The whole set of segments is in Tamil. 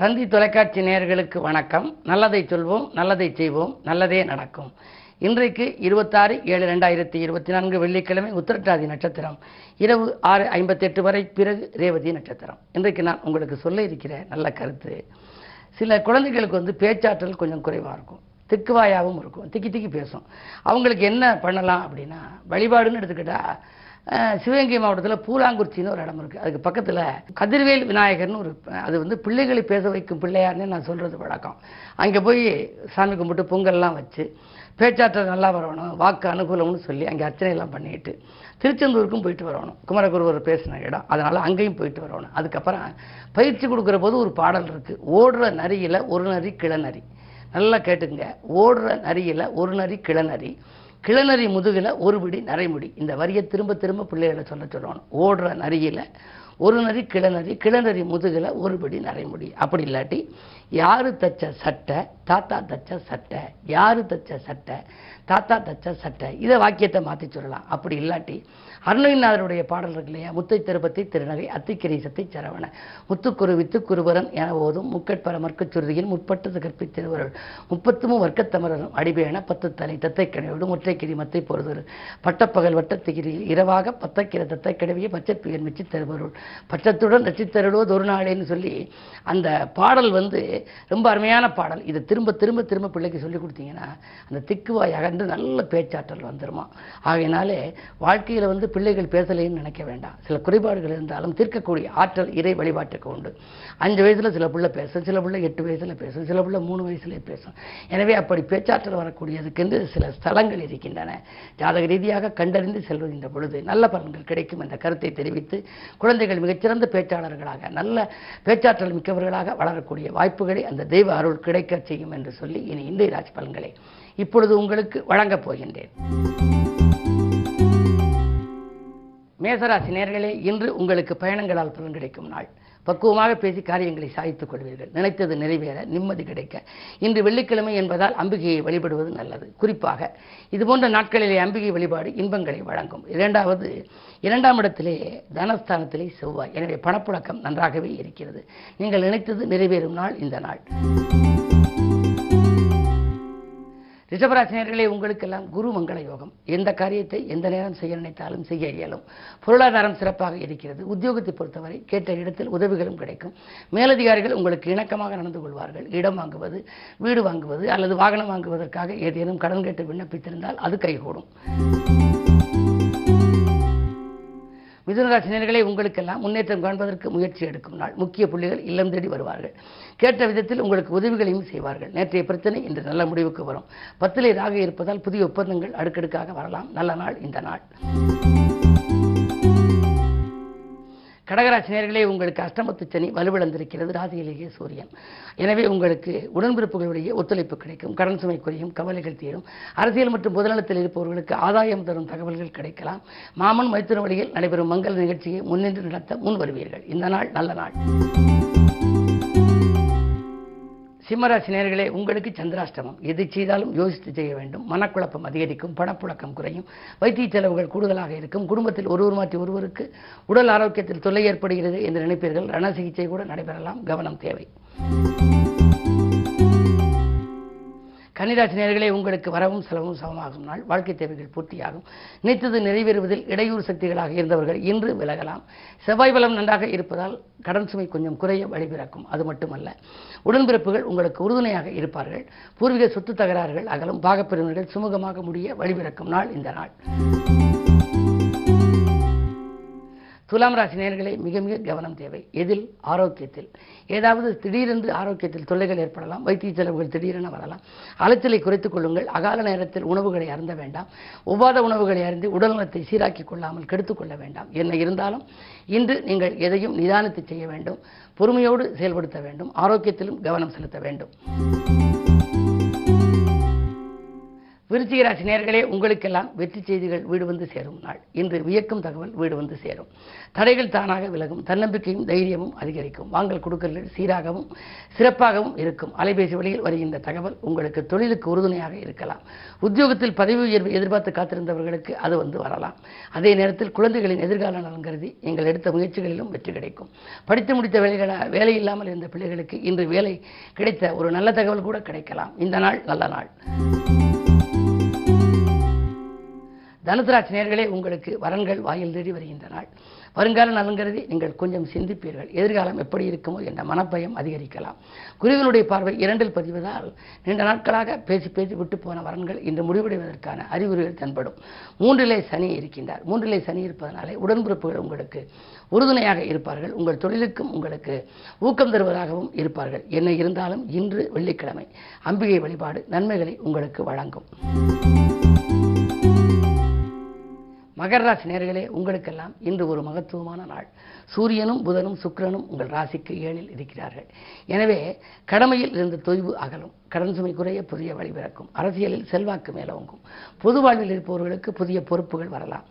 தந்தி தொலைக்காட்சி நேயர்களுக்கு வணக்கம். நல்லதை சொல்வோம் நல்லதை செய்வோம் நல்லதே நடக்கும். இன்றைக்கு இருபத்தாறு ஏழு ரெண்டாயிரத்தி இருபத்தி நான்கு வெள்ளிக்கிழமை உத்திரட்டாதி நட்சத்திரம். இரவு ஆறு ஐம்பத்தெட்டு வரை பிறகு ரேவதி நட்சத்திரம். இன்றைக்கு நான் உங்களுக்கு சொல்ல இருக்கிற நல்ல கருத்து சில குழந்தைகளுக்கு வந்து பேச்சாற்றல் கொஞ்சம் குறைவாக இருக்கும். திக்குவாயாகவும் இருக்கும். திக்கி திக்கி பேசும். அவங்களுக்கு என்ன பண்ணலாம் அப்படின்னா வழிபாடுன்னு எடுத்துக்கிட்டால் சிவகங்கை மாவட்டத்தில் பூலாங்குறிச்சின்னு ஒரு இடம் இருக்குது அதுக்கு பக்கத்தில் கதிர்வேல் விநாயகர்னு ஒரு அது வந்து பிள்ளைகளை பேச வைக்கும் பிள்ளையார்னு நான் சொல்கிறது வழக்கம். அங்கே போய் சாமி கும்பிட்டு பொங்கல்லாம் வச்சு பேச்சாற்றல் நல்லா வரணும் வாக்கு அனுகூலம்னு சொல்லி அங்கே அர்ச்சனையெல்லாம் பண்ணிட்டு திருச்செந்தூருக்கும் போயிட்டு வரணும். குமரகுருவர் பேசின இடம். அதனால் அங்கேயும் போயிட்டு வரணும். அதுக்கப்புறம் பயிற்சி கொடுக்குற போது ஒரு பாடல் இருக்குது ஓடுற நரியில் ஒரு நரி கிளநரி. நல்லா கேட்டுங்க ஓடுற நரியில் ஒரு நரி கிளநரி. கிளநரி முதுகில் ஒரு பிடி நரைமுடி. இந்த வரியை திரும்ப திரும்ப பிள்ளைகளை சொல்ல சொல்லணும். ஓடுற நரியில் ஒரு நரி கிளநரி கிளநரி முதுகில் ஒருபடி நரைமுடி. அப்படி இல்லாட்டி யார் தச்ச சட்டை தாத்தா தச்ச சட்டை யார் தச்ச சட்டை தாத்தா தச்ச சட்டை இதை வாக்கியத்தை மாற்றி சொல்லலாம். அப்படி இல்லாட்டி அருணகிரிநாதருடைய பாடல் இருக்கு இல்லையா? முத்தை திருப்பதி திருநகை அத்திக்கிரை சத்தை சரவண. முத்துக்குரு வித்துக்குருவரன் என ஓதும் முக்கட்பர மற்கச் சுருதியில் முற்பட்டது கற்பி திருவருள். முப்பத்துமும் வர்க்கத்தமரரும் அடிபேன பத்து தலை தத்தை கனவோடு முற்றை மத்தை பொறுதொரு பட்டப்பகல் வட்டத்திகிரியில் இரவாக பத்தக்கிர தத்தை கிடவிய பச்சைப்புயல் மிச்சி திருவருள். பச்சத்துடன் ரசித்தருளோ ஒரு நாளேன்னு சொல்லி அந்த பாடல் வந்து ரொம்ப அருமையான பாடல். இதை திரும்ப திரும்ப திரும்ப பிள்ளைக்கு சொல்லி கொடுத்தீங்கன்னா அந்த திக்குவாய் அகன்று நல்ல பேச்சாற்றல் வந்துருமா? ஆகையினாலே வாழ்க்கையில் வந்து பிள்ளைகள் பேசலைன்னு நினைக்க வேண்டாம். சில குறைபாடுகள் இருந்தாலும் தீர்க்கக்கூடிய ஆற்றல் இறை வழிபாட்டுக்கு உண்டு. அஞ்சு வயசில் சில பிள்ளை பேசும் சில பிள்ளை எட்டு வயசில் பேசும் சில பிள்ளை மூணு வயசுலேயே பேசும். எனவே அப்படி பேச்சாற்றல் வரக்கூடியதுக்கென்று சில ஸ்தலங்கள் இருக்கின்றன. ஜாதக ரீதியாக கண்டறிந்து செல்வதின்ற பொழுது நல்ல பலன்கள் கிடைக்கும் என்ற கருத்தை தெரிவித்து குழந்தைகள் மிகச்சிறந்த பேச்சாளர்களாக நல்ல பேச்சாற்றல் மிக்கவர்களாக வளரக்கூடிய வாய்ப்புகளை அந்த தெய்வ அருள் கிடைக்க செய்யும் என்று சொல்லி இனி இந்திய ராசி பலன்களை இப்பொழுது உங்களுக்கு வழங்கப் போகின்றேன். மேசராசி நேர்களே இன்று உங்களுக்கு பயணங்களால் பலன் கிடைக்கும் நாள். பக்குவமாக பேசி காரியங்களை சாய்த்துக் கொள்வீர்கள். நினைத்தது நிறைவேற நிம்மதி கிடைக்க. இன்று வெள்ளிக்கிழமை என்பதால் அம்பிகையை வழிபடுவது நல்லது. குறிப்பாக இதுபோன்ற நாட்களிலே அம்பிகை வழிபாடு இன்பங்களை வழங்கும். இரண்டாவது இரண்டாம் இடத்திலே தனஸ்தானத்திலே செவ்வாய். எனவே பணப்புழக்கம் நன்றாகவே இருக்கிறது. நீங்கள் நினைத்தது நிறைவேறும் நாள் இந்த நாள். ரிஷபராசினியர்களே உங்களுக்கெல்லாம் குரு மங்கள யோகம். எந்த காரியத்தை எந்த நேரம் செய்ய நினைத்தாலும் செய்ய இயலும். பொருளாதாரம் சிறப்பாக இருக்கிறது. உத்தியோகத்தை பொறுத்தவரை கேட்ட இடத்தில் உதவிகளும் கிடைக்கும். மேலதிகாரிகள் உங்களுக்கு இணக்கமாக நடந்து கொள்வார்கள். இடம் வாங்குவது வீடு வாங்குவது அல்லது வாகனம் வாங்குவதற்காக ஏதேனும் கடன் கேட்டு விண்ணப்பித்திருந்தால் அது கைகூடும். மிதுனராசினியர்களே உங்களுக்கெல்லாம் முன்னேற்றம் காண்பதற்கு முயற்சி எடுக்கும் நாள். முக்கிய புள்ளிகள் இல்லம் தேடி வருவார்கள். கேட்ட விதத்தில் உங்களுக்கு உதவிகளையும் செய்வார்கள். நேற்றைய பிரச்சனை இன்று நல்ல முடிவுக்கு வரும். பத்திலே ராக இருப்பதால் புதிய ஒப்பந்தங்கள் அடுக்கடுக்காக வரலாம். நல்ல நாள் இந்த நாள். கடகராசினியர்களே உங்களுக்கு அஷ்டமத்து சனி வலுவிழந்திருக்கிறது ராசியிலேயே சூரியன். எனவே உங்களுக்கு உடன்பிறப்புகளுடைய ஒத்துழைப்பு கிடைக்கும் கடன் சுமை குறையும் கவலைகள் தீரும். அரசியல் மற்றும் பொதுநலத்தில் இருப்பவர்களுக்கு ஆதாயம் தரும் தகவல்கள் கிடைக்கலாம். மாமன் மைத்திர வழியில் நடைபெறும் மங்கள நிகழ்ச்சியை முன்னின்று நடத்த முன் வருவீர்கள் இந்த நாள் நல்ல நாள். சிம்மராசி நேர்களே உங்களுக்கு சந்திராஷ்டமம். எது செய்தாலும் யோசித்து செய்ய வேண்டும். மனக்குழப்பம் அதிகரிக்கும் பணப்புழக்கம் குறையும் வைத்திய செலவுகள் கூடுதலாக இருக்கும் குடும்பத்தில் ஒருவர் மாற்றி ஒருவருக்கு உடல் ஆரோக்கியத்தில் தொல்லை ஏற்படுகிறது என்று நினைப்பீர்கள். ரண சிகிச்சை கூட நடைபெறலாம். கவனம் தேவை. கன்னிராசி நேர்களே உங்களுக்கு வரவும் செலவும் சமமாகும். நாள் வாழ்க்கை தேவைகள் பூர்த்தியாகும். நினைத்தது நிறைவேறுவதில் இடையூறு சக்திகளாக இருந்தவர்கள் இன்று விலகலாம். செவ்வாய் பலம் நன்றாக இருப்பதால் கடன் சுமை கொஞ்சம் குறைய வழிபிறக்கும் அது மட்டுமல்ல உடன்பிறப்புகள் உங்களுக்கு உறுதுணையாக இருப்பார்கள். பூர்வீக சொத்து தகராறுகள் அகலும் பாகப்பிரிவினர்கள் சுமூகமாக முடிய வழிபிறக்கும் நாள் இந்த நாள். துலாம் ராசி நேர்களை மிக மிக கவனம் தேவை. எதில்? ஆரோக்கியத்தில். ஏதாவது திடீரென்று ஆரோக்கியத்தில் தொல்லைகள் ஏற்படலாம் வைத்திய செலவுகள் திடீரென வரலாம். அலைச்சலை குறைத்துக் கொள்ளுங்கள். அகால நேரத்தில் உணவுகளை அருந்த வேண்டாம். ஒவ்வாத உணவுகளை அருந்தி உடல்நலத்தை சீராக்கிக் கொள்ளாமல் கெடுத்துக்கொள்ள வேண்டாம். என்ன இருந்தாலும் இன்று நீங்கள் எதையும் நிதானித்து செய்ய வேண்டும். பொறுமையோடு செயல்படுத்த வேண்டும். ஆரோக்கியத்திலும் கவனம் செலுத்த வேண்டும். விருச்சிகராசி நேர்களே உங்களுக்கெல்லாம் வெற்றி செய்திகள் வீடு வந்து சேரும் நாள். இன்று வியக்கும் தகவல் வீடு வந்து சேரும். தடைகள் தானாக விலகும். தன்னம்பிக்கையும் தைரியமும் அதிகரிக்கும். வாங்கல் கொடுக்கல்கள் சீராகவும் சிறப்பாகவும் இருக்கும். அலைபேசி வழியில் வருகின்ற தகவல் உங்களுக்கு தொழிலுக்கு உறுதுணையாக இருக்கலாம். உத்தியோகத்தில் பதவி உயர்வு எதிர்பார்த்து காத்திருந்தவர்களுக்கு அது வந்து வரலாம். அதே நேரத்தில் குழந்தைகளின் எதிர்கால நலன் கருதி நீங்கள் எடுத்த முயற்சிகளிலும் வெற்றி கிடைக்கும். படித்து முடித்த வேலைகள வேலை இல்லாமல் இருந்த பிள்ளைகளுக்கு இன்று வேலை கிடைத்த ஒரு நல்ல தகவல் கூட கிடைக்கலாம். இந்த நாள் நல்ல நாள். தனுசராட்சி நேர்களே உங்களுக்கு வரன்கள் வாயில் தேடி வருகின்ற நாள். வருங்கால நலன்கருதி நீங்கள் கொஞ்சம் சிந்திப்பீர்கள். எதிர்காலம் எப்படி இருக்குமோ என்ற மனப்பயம் அதிகரிக்கலாம். குருவினுடைய பார்வை இரண்டில் பதிவதால் நீண்ட நாட்களாக பேசி பேசி விட்டு போன வரன்கள் இன்று முடிவடைவதற்கான அறிகுறிகள் தென்படும். மூன்றிலே சனி இருக்கின்றார். மூன்றிலே சனி இருப்பதனாலே உடன்பிறப்புகள் உங்களுக்கு உறுதுணையாக இருப்பார்கள். உங்கள் தொழிலுக்கும் உங்களுக்கு ஊக்கம் தருவதாகவும் இருப்பார்கள். என்ன இருந்தாலும் இன்று வெள்ளிக்கிழமை அம்பிகை வழிபாடு நன்மைகளை உங்களுக்கு வழங்கும். மகர ராசி நேர்களே உங்களுக்கெல்லாம் இன்று ஒரு மகத்துவமான நாள். சூரியனும் புதனும் சுக்கிரனும் உங்கள் ராசிக்கு ஏழில் இருக்கிறார்கள். எனவே கடமையில் இருந்த தொய்வு அகலும். கடன் சுமை குறைய புதிய வழிபிறக்கும் அரசியலில் செல்வாக்கு மேலோங்கும். பொது வாழ்வில் இருப்பவர்களுக்கு புதிய பொறுப்புகள் வரலாம்.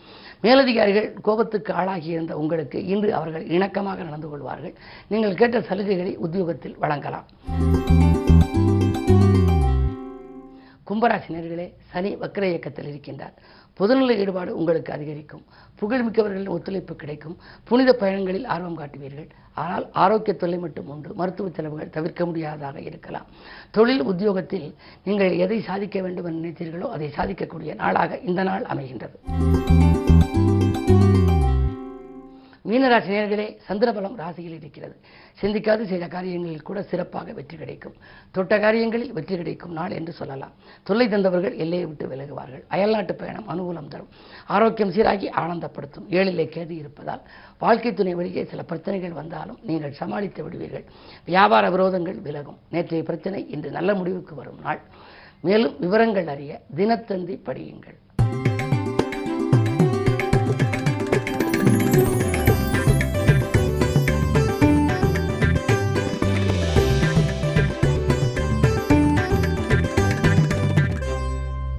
மேலதிகாரிகள் கோபத்துக்கு ஆளாகியிருந்த உங்களுக்கு இன்று அவர்கள் இணக்கமாக நடந்து கொள்வார்கள். நீங்கள் கேட்ட சலுகைகளை உத்தியோகத்தில் வழங்கலாம். கும்பராசினர்களே சனி வக்கர இயக்கத்தில் இருக்கின்றார். பொதுநல ஈடுபாடு உங்களுக்கு அதிகரிக்கும். புகழ்மிக்கவர்களின் ஒத்துழைப்பு கிடைக்கும். புனித பயணங்களில் ஆர்வம் காட்டுவீர்கள். ஆனால் ஆரோக்கிய தொல்லை மட்டும் உண்டு. மருத்துவ செலவுகள் தவிர்க்க முடியாததாக இருக்கலாம். தொழில் உத்தியோகத்தில் நீங்கள் எதை சாதிக்க வேண்டும் என நினைத்தீர்களோ அதை சாதிக்கக்கூடிய நாளாக இந்த நாள் அமைகின்றது. மீனராசி நேர்களே சந்திரபலம் ராசியில் இருக்கிறது. சிந்திக்காது செய்த காரியங்களில் கூட சிறப்பாக வெற்றி கிடைக்கும். தொட்ட காரியங்களில் வெற்றி கிடைக்கும் நாள் என்று சொல்லலாம். தொல்லை தந்தவர்கள் எல்லையை விட்டு விலகுவார்கள். அயல்நாட்டு பயணம் அனுகூலம் தரும். ஆரோக்கியம் சீராகி ஆனந்தப்படுத்தும். ஏழிலே கேது இருப்பதால் வாழ்க்கை துணை வழியே சில பிரச்சனைகள் வந்தாலும் நீங்கள் சமாளித்து விடுவீர்கள். வியாபார விரோதங்கள் விலகும். நேற்றைய பிரச்சனை இன்று நல்ல முடிவுக்கு வரும் நாள். மேலும் விவரங்கள் அறிய தினத்தந்தி படியுங்கள்.